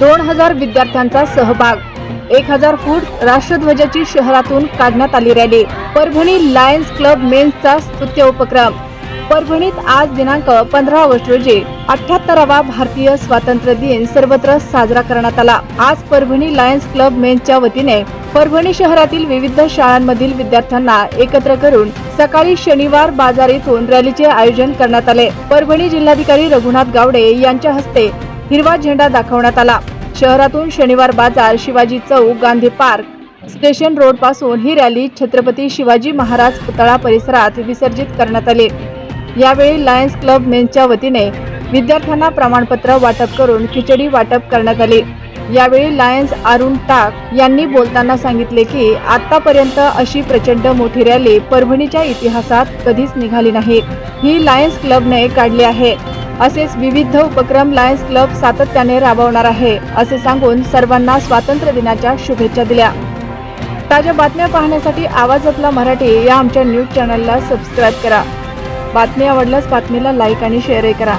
दोन हजार विद्यार्थ्यांचा सहभाग. एक हजार फूट राष्ट्रध्वजाची शहरातून काढण्यात आली रॅली. परभणी लायन्स क्लब मेन्सचा स्तुत्य उपक्रम. परभणीत आज दिनांक पंधरा ऑगस्ट रोजी अठ्याहत्तरावा भारतीय स्वातंत्र्य दिन सर्वत्र साजरा करण्यात आला. आज परभणी लायन्स क्लब मेन्सच्या वतीने परभणी शहरातील विविध शाळांमधील विद्यार्थ्यांना एकत्र करून सकाळी शनिवार बाजार येथून रॅलीचे आयोजन करण्यात आले. परभणी जिल्हाधिकारी रघुनाथ गावडे यांच्या हस्ते हिरवा झेंडा दाखवण्यात आला. शहरातून शनिवार बाजार शिवाजी चौक गांधी पार्क स्टेशन रोडपासून ही रॅली छत्रपती शिवाजी महाराज पुतळा परिसरात विसर्जित करण्यात आली. यावेळी लायन्स क्लब मेनच्या वतीने विद्यार्थ्यांना प्रमाणपत्र वाटप करून खिचडी वाटप करण्यात आली. यावेळी लायन्स अरुण टाक यांनी बोलताना सांगितले की आतापर्यंत अशी प्रचंड मोठी रॅली परभणीच्या इतिहासात कधीच निघाली नाही. ही लायन्स क्लबने काढली आहे. असेच विविध उपक्रम लायन्स क्लब सातत्याने राबवणार आहे असे सांगून सर्वांना स्वातंत्र्य दिनाच्या शुभेच्छा दिल्या. ताज्या बातम्या पाहण्यासाठी आवाज आपला मराठी या आमच्या न्यूज चॅनलला सबस्क्राईब करा. बातमी आवडल्यास बातमीला लाईक आणि शेअरही करा.